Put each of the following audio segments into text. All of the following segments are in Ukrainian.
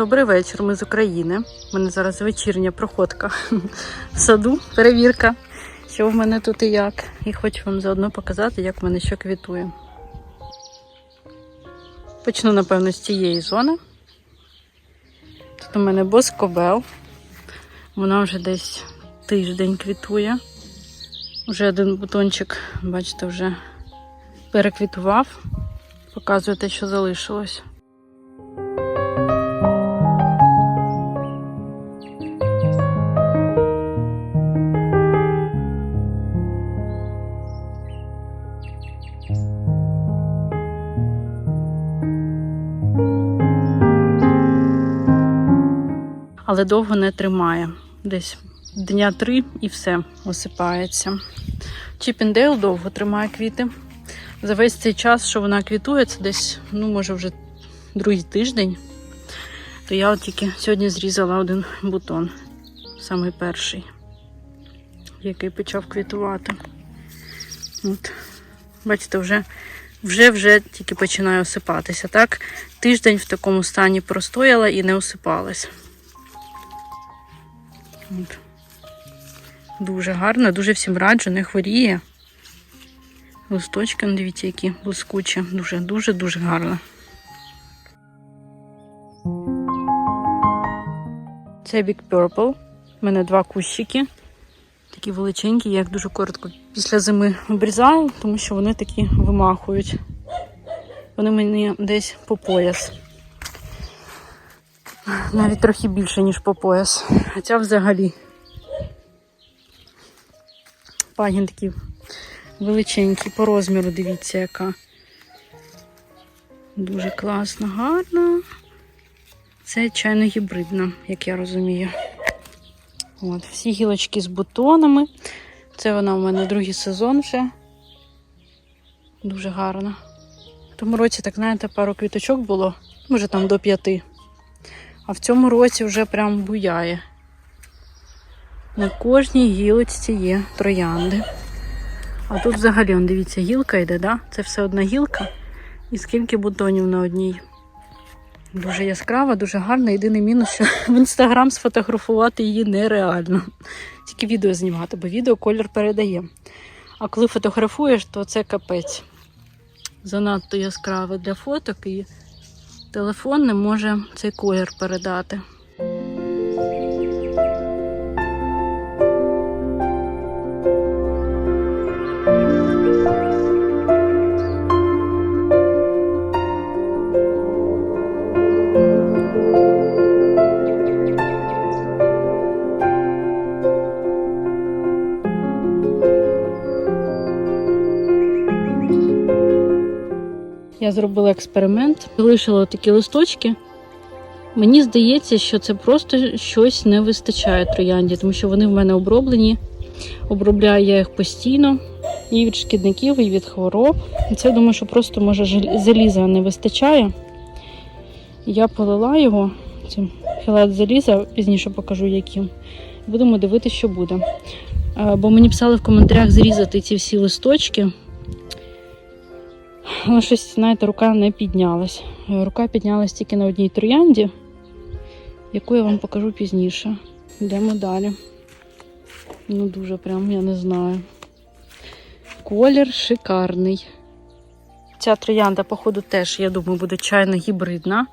Добрий вечір, ми з України. У мене зараз вечірня проходка в саду, перевірка, що в мене тут і як. І хочу вам заодно показати, як в мене що квітує. Почну, напевно, з цієї зони. Тут у мене боскобел. Вона вже десь тиждень квітує. Уже один бутончик, бачите, вже переквітував. Показує те, що залишилось. Але довго не тримає. Десь дня три і все осипається. Чіпіндейл довго тримає квіти. За весь цей час, що вона квітує, це десь, ну, може, вже другий тиждень. То я от тільки сьогодні зрізала один бутон, самий перший, який почав квітувати. От. Бачите, вже вже вже тільки починає осипатися. Так, тиждень в такому стані простояла і не осипалась. От. Дуже гарно, дуже всім раджу, не хворіє. Листочки, ну, дивіться, які блискучі. Дуже-дуже дуже гарно. Це Big Purple. У мене два кущики. Такі величенькі, я їх дуже коротко після зими обрізаю, тому що вони такі вимахують. Вони мені десь по пояс. Навіть трохи більше, ніж по пояс. А ця взагалі. Пагін такий величенький, по розміру, дивіться, яка. Дуже класно, гарно. Це чайно гібридна, як я розумію. От, всі гілочки з бутонами. Це вона у мене другий сезон вже. Дуже гарно. В тому році, так знаєте, пару квіточок було, може там до п'яти. А в цьому році вже прям буяє. На кожній гілочці є троянди. А тут взагалі, он, дивіться, гілка йде, да? Це все одна гілка. І скільки бутонів на одній. Дуже яскрава, дуже гарна. Єдиний мінус, що в інстаграм сфотографувати її нереально. Тільки відео знімати, бо відео колір передає. А коли фотографуєш, то це капець. Занадто яскраве для фоток і телефон не може цей колір передати. Я зробила експеримент, залишила такі листочки. Мені здається, що це просто щось не вистачає троянді, тому що вони в мене оброблені. Обробляю я їх постійно і від шкідників, і від хвороб. Це думаю, що просто може заліза не вистачає. Я полила його цим філет заліза, пізніше покажу яким. Будемо дивитися, що буде. Е, Бо мені писали в коментарях зрізати ці всі листочки. Але щось, знаєте, рука не піднялась. Рука піднялась тільки на одній троянді, яку я вам покажу пізніше. Йдемо далі. Ну, дуже прям, я не знаю. Колір шикарний. Ця троянда, походу, теж, я думаю, буде чайно гібридна.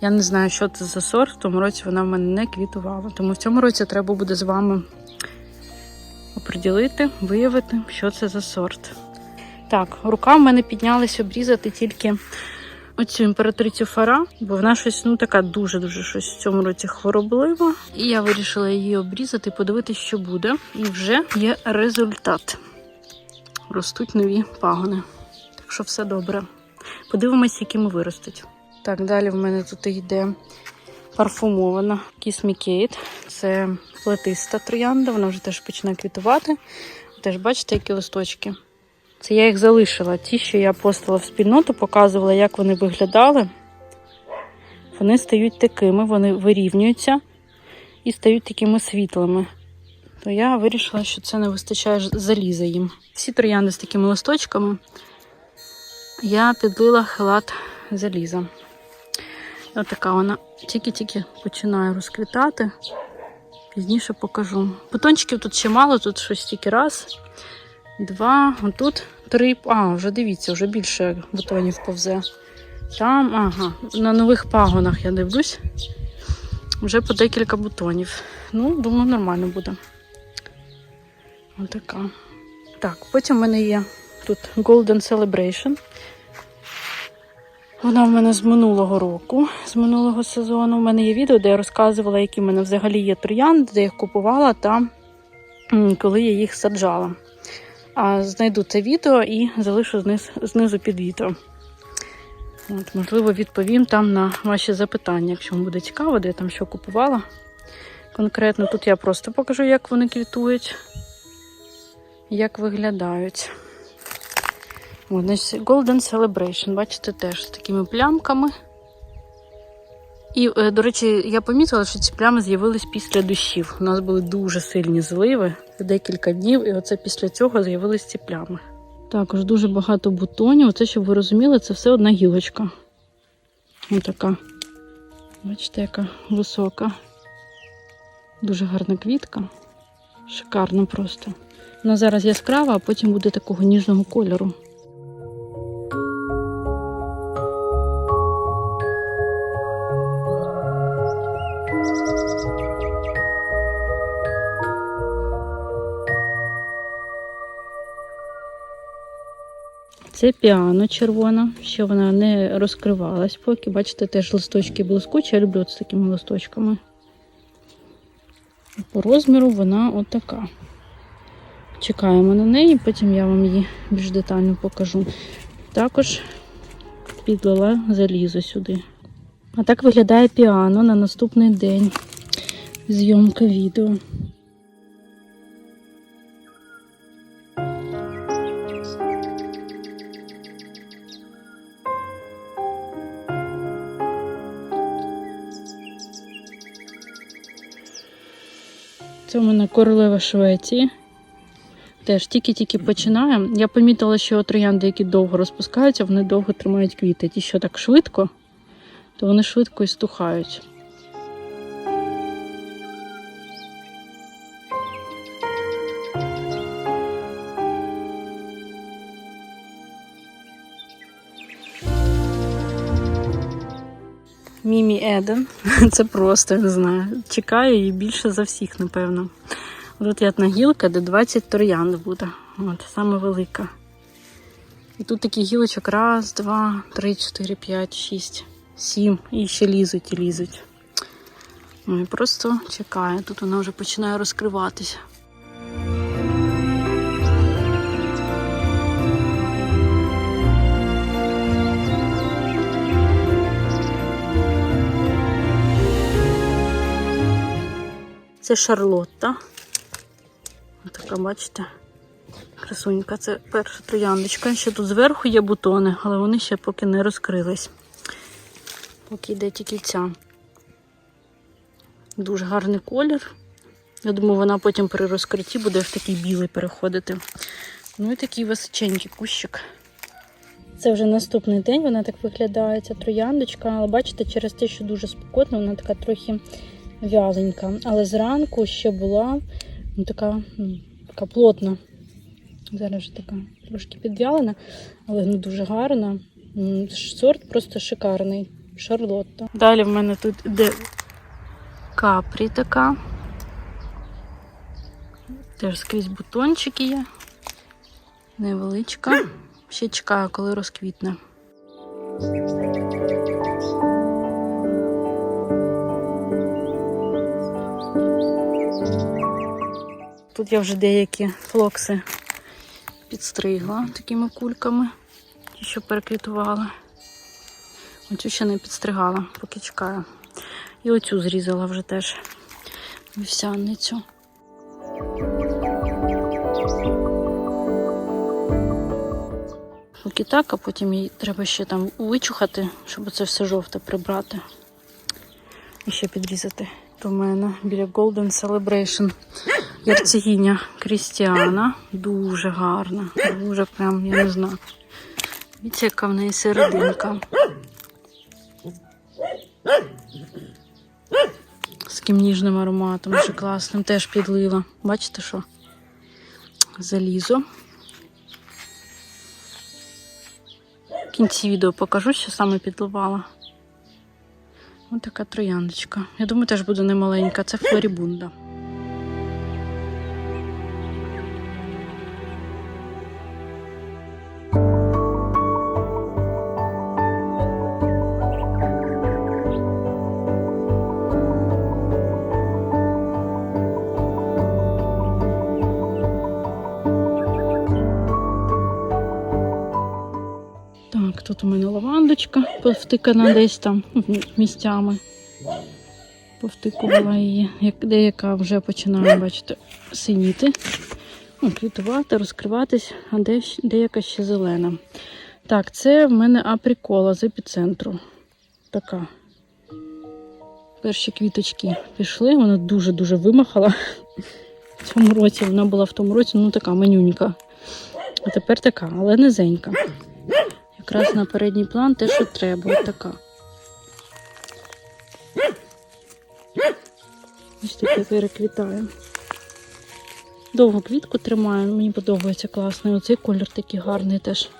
Я не знаю, що це за сорт. В тому році вона в мене не квітувала. Тому в цьому році треба буде з вами оприділити, виявити, що це за сорт. Так, рука в мене піднялась обрізати тільки оцю імператрицю фара, бо вона щось ну така дуже-дуже щось в цьому році хвороблива. І я вирішила її обрізати, подивитися, що буде. І вже є результат. Ростуть нові пагони. Так що все добре. Подивимось, якими виростуть. Так, далі в мене тут йде парфумована Kate. Це плетиста троянда, вона вже теж починає квітувати. Теж бачите, які листочки. Це я їх залишила. Ті, що я постила в спільноту, показувала, як вони виглядали. Вони стають такими, вони вирівнюються і стають такими світлими. То я вирішила, що це не вистачає заліза їм. Всі троянди з такими листочками я підлила хелат заліза. Отака вона тільки-тільки починає розквітати. Пізніше покажу. Бутончиків тут ще мало, тут щось тільки раз, два, а тут три. А, вже дивіться, вже більше бутонів повзе. Там, ага, на нових пагонах я дивлюсь. Вже по декілька бутонів. Ну, думаю, нормально буде. Отака. Так, потім в мене є тут Golden Celebration. Вона в мене з минулого року, з минулого сезону. У мене є відео, де я розказувала, які в мене взагалі є троянди, де я їх купувала та коли я їх саджала. Знайду це відео і залишу зниз, знизу під відео. От, можливо, відповім там на ваші запитання, якщо вам буде цікаво, де я там що купувала. Конкретно тут я просто покажу, як вони квітують, як виглядають. От, значить, Golden Celebration, бачите, теж з такими плямками. І, е, до речі, я помітила, що ці плями з'явились після дощів. У нас були дуже сильні зливи декілька днів, і оце після цього з'явились ці плями. Також дуже багато бутонів. Оце, щоб ви розуміли, це все одна гілочка. Ось така. Бачите, яка висока. Дуже гарна квітка. Шикарно просто. Вона зараз яскрава, а потім буде такого ніжного кольору. Це піано червона, ще вона не розкривалась поки. Бачите, теж листочки блискучі. Я люблю з такими листочками. По розміру вона отака. Чекаємо на неї, потім я вам її більш детально покажу. Також підлила залізо сюди. А так виглядає піано на наступний день. Зйомка відео. Королева Швеції. Теж тільки-тільки починаємо. Я помітила, що троянди, які довго розпускаються, вони довго тримають квіти. Ті, що так швидко, то вони швидко і стухають. Мімі Еден. Це просто я не знаю. Чекаю її більше за всіх, напевно. Тут є одна гілка, де 20 троянд буде. От, саме велика. І тут таких гілочок раз, два, три, чотири, п'ять, шість, сім. І ще лізуть і лізуть. Ну, і просто чекаю. Тут вона вже починає розкриватися. Це Шарлотта. Така, бачите, красунька. Це перша трояндочка. Ще тут зверху є бутони, але вони ще поки не розкрились. Поки йде тільки ця. Дуже гарний колір. Я думаю, вона потім при розкритті буде в такий білий переходити. Ну і такий височенький кущик. Це вже наступний день, вона так виглядає, ця трояндочка. Але бачите, через те, що дуже спекотно, вона така трохи вяленька. Але зранку ще була ну, така, ну, така плотна. Зараз вже така трошки підвялена, але ну, дуже гарна. Сорт просто шикарний. Шарлотта. Далі в мене тут іде капрі така. Теж скрізь бутончики є. Невеличка. Ще чекаю, коли розквітне. Тут я вже деякі флокси підстригла такими кульками, ті, що переквітувала. Оцю ще не підстригала, поки чекаю. І оцю зрізала вже теж вівсяницю. Поки так, а потім її треба ще там вичухати, щоб це все жовте прибрати. І ще підрізати. У мене біля Golden Celebration Ярцегіня Крістіана. Дуже гарна. Дуже прям, я не знаю. Дивіться, яка в неї серединка. З таким ніжним ароматом, дуже класним. Теж підлила. Бачите що? Залізо. В кінці відео покажу, що саме підливала. Ось така трояндочка. Я думаю, теж буде немаленька. Це флорібунда. Тут у мене лавандочка повтикана десь там місцями. Повтикувала її. Як деяка вже починає, бачите, синіти, ну, квітувати, розкриватись, а де, деяка ще зелена. Так, це в мене априкола з епіцентру. Така. Перші квіточки пішли, вона дуже-дуже вимахала. В цьому році вона була в тому році, ну така манюнька. А тепер така, але низенька. Якраз на передній план те, що треба. От така. Ось таке переквітає. Довго квітку тримаю, мені подобається класний. Оцей колір такий гарний теж.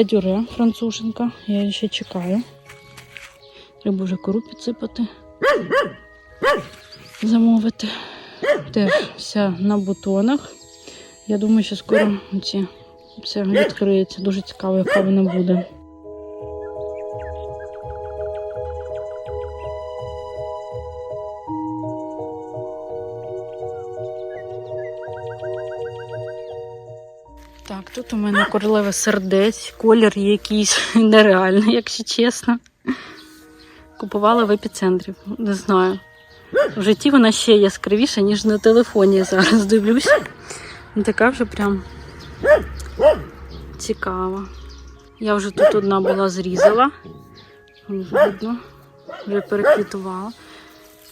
Ладюре француженка, я її ще чекаю. Треба вже кору підсипати. Замовити. Теж вся на бутонах. Я думаю, що скоро ці все відкриється. Дуже цікаво, яка вона буде. Тут у мене королева сердець, колір якийсь нереальний, якщо чесно. Купувала в епіцентрі, не знаю. В житті вона ще яскравіша, ніж на телефоні я зараз дивлюсь. Ну, Така вже прям цікава. Я вже тут одна була зрізала. Видно, вже переквітувала.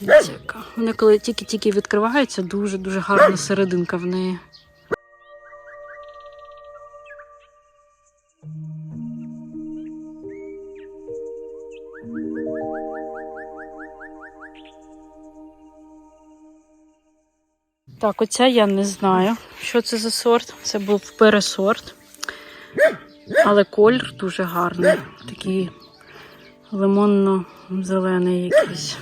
Дивіться. Вона коли тільки-тільки відкривається, дуже-дуже гарна серединка в неї. Так, оця я не знаю, що це за сорт. Це був пересорт. Але колір дуже гарний. Такий лимонно-зелений якийсь.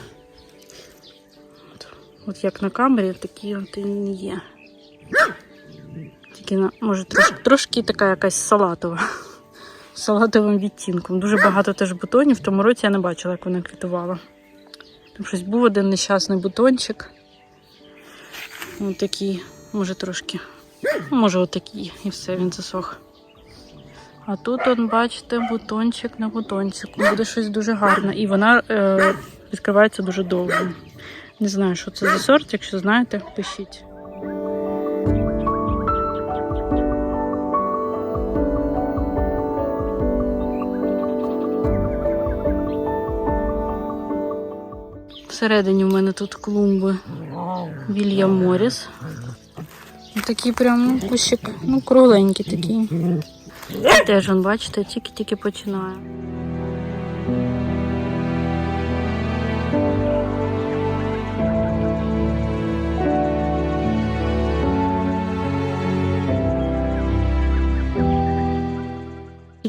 От, як на камері, такий от він є. Тільки, може, трошки, трошки така якась салатова. Салатовим відтінком. Дуже багато теж бутонів. В тому році я не бачила, як вона квітувала. Там щось був один нещасний бутончик. Ось такий, може трошки. Ну, може, отакий, і все, він засох. А тут, он, бачите, бутончик на бутончику. Буде щось дуже гарне. І вона е, відкривається дуже довго. Не знаю, що це за сорт. Якщо знаєте, пишіть. Всередині в мене тут клумби Вільям Моріс. Такий прям ну, кущик, ну, кругленький такий. Теж, он, бачите, тільки-тільки починає.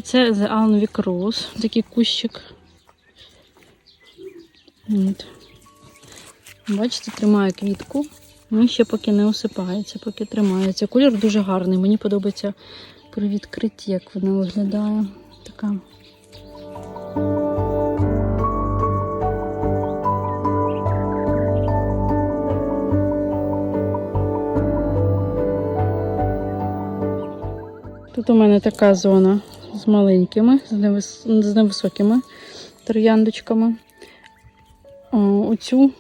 Це The Alnwick Rose, такий кущик. От. Бачите, тримає квітку. Ну, ще поки не осипається, поки тримається. Колір дуже гарний. Мені подобається при відкритті, як вона виглядає. Така. Тут у мене така зона з маленькими, з, невисокими трояндочками. Оцю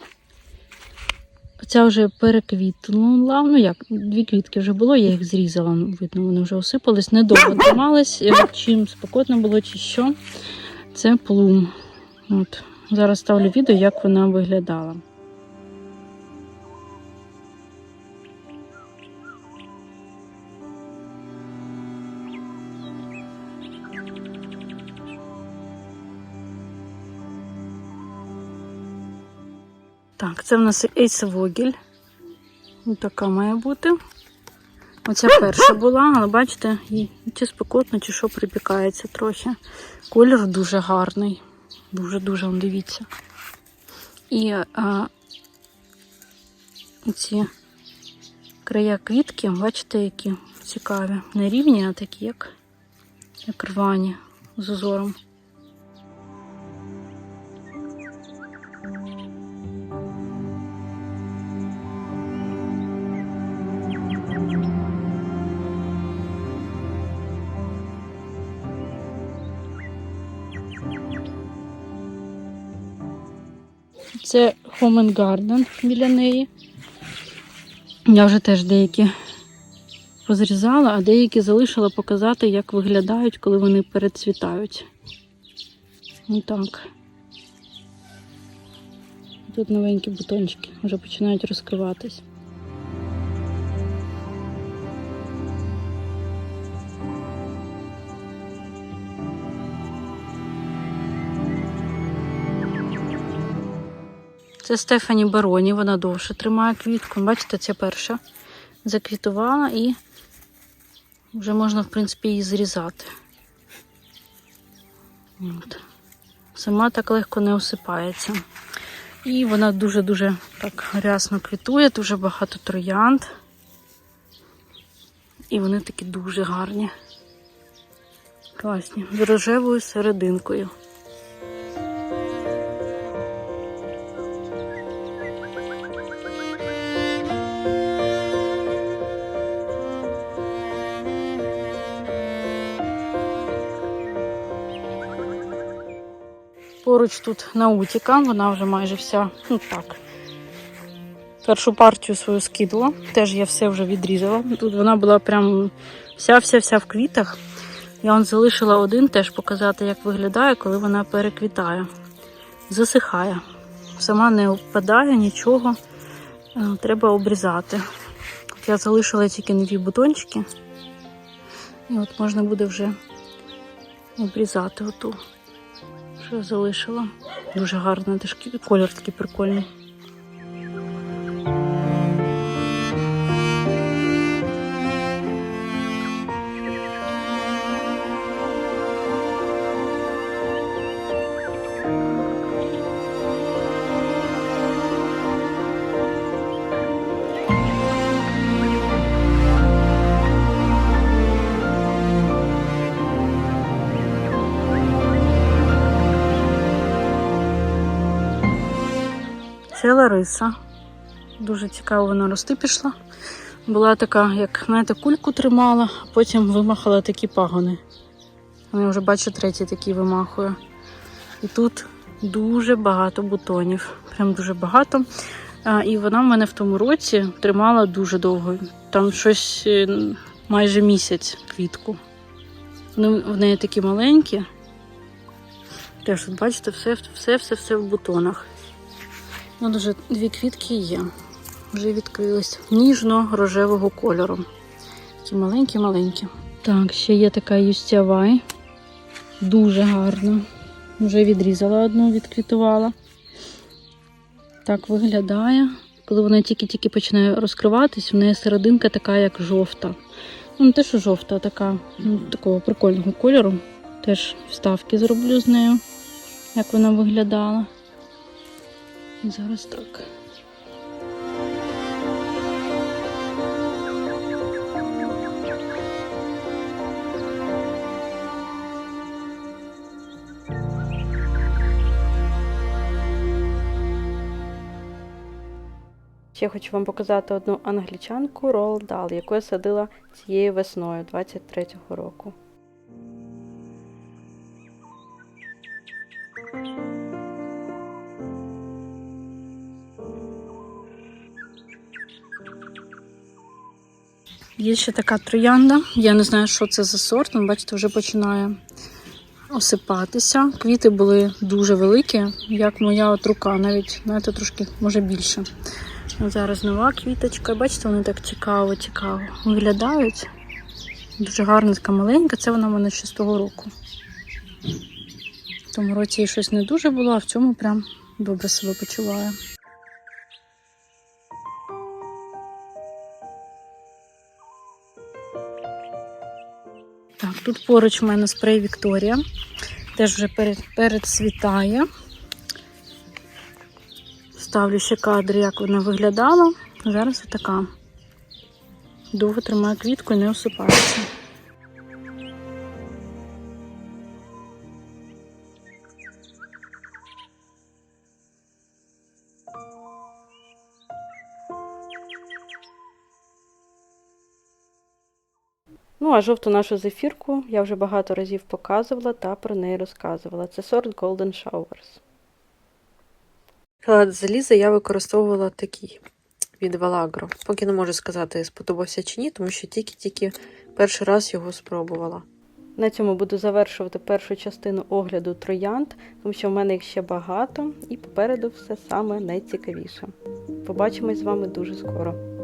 Ця вже переквітнула. Ну як, дві квітки вже було, я їх зрізала. ну, Видно, вони вже осипались. Недовго тримались. е, Чим спокотно було, чи що. Це плум. От. Зараз ставлю відео, як вона виглядала. Так, це в нас Ейса Вогіль. Ось така має бути. Оця перша була, але бачите, їй чи спекотно, чи що припікається трохи. Колір дуже гарний. Дуже-дуже, дивіться. І а, ці края квітки, бачите, які цікаві. Не рівні, а такі, як, як рвані з узором. Це Home and Garden біля неї. Я вже теж деякі позрізала, а деякі залишила показати, як виглядають, коли вони перецвітають. Отак. Тут новенькі бутончики вже починають розкриватись. Це Стефані Бароні, вона довше тримає квітку. Бачите, ця перша заквітувала і вже можна, в принципі, її зрізати. От. Сама так легко не осипається. І вона дуже-дуже так рясно квітує, дуже багато троянд. І вони такі дуже гарні. Класні. З рожевою серединкою. Поруч тут наутіка, вона вже майже вся, ну так. Першу партію свою скинула, теж я все вже відрізала. Тут вона була прям вся-вся-вся в квітах. Я вам залишила один теж показати, як виглядає, коли вона переквітає. Засихає. Сама не впадає нічого. Е, Треба обрізати. От я залишила тільки нові бутончики. І от можна буде вже обрізати оту що залишила. Дуже гарно, теж колір такий прикольний. Це Лариса. Дуже цікаво вона рости пішла. Була така, як знаєте, кульку тримала, а потім вимахала такі пагони. Я вже бачу, третій такий вимахує. І тут дуже багато бутонів. Прям дуже багато. І вона в мене в тому році тримала дуже довго. Там щось е, майже місяць квітку. Вони в неї такі маленькі. Теж, бачите, все, все, все, все в бутонах. Ну, дуже дві квітки є. Вже відкрились ніжно-рожевого кольору. Такі маленькі-маленькі. Так, ще є така юстявай. Дуже гарна. Вже відрізала одну, відквітувала. Так виглядає. Коли вона тільки-тільки починає розкриватись, в неї серединка така, як жовта. Ну, не те, що жовта, а така ну, такого прикольного кольору. Теж вставки зроблю з нею, як вона виглядала. Зараз так. Ще хочу вам показати одну англічанку Roald Dahl, яку я садила цією весною 23-го року. Є ще така троянда. Я не знаю, що це за сорт. але, Бачите, вже починає осипатися. Квіти були дуже великі, як моя от рука, навіть знаєте, трошки може більше. Зараз нова квіточка. Бачите, вони так цікаво, цікаво виглядають. Дуже гарна, така маленька. Це вона в мене ще з того року. В тому році щось не дуже було, а в цьому прям добре себе почуває. Так, тут поруч в мене спрей Вікторія. Теж вже перед, передцвітає. Ставлю ще кадри, як вона виглядала. Зараз отака. Довго тримає квітку і не осипається. А жовту нашу зефірку я вже багато разів показувала та про неї розказувала. Це сорт Golden Showers. Хелат заліза я використовувала такий від Валагро. Поки не можу сказати, сподобався чи ні, тому що тільки-тільки перший раз його спробувала. На цьому буду завершувати першу частину огляду троянд, тому що в мене їх ще багато, і попереду все саме найцікавіше. Побачимось з вами дуже скоро.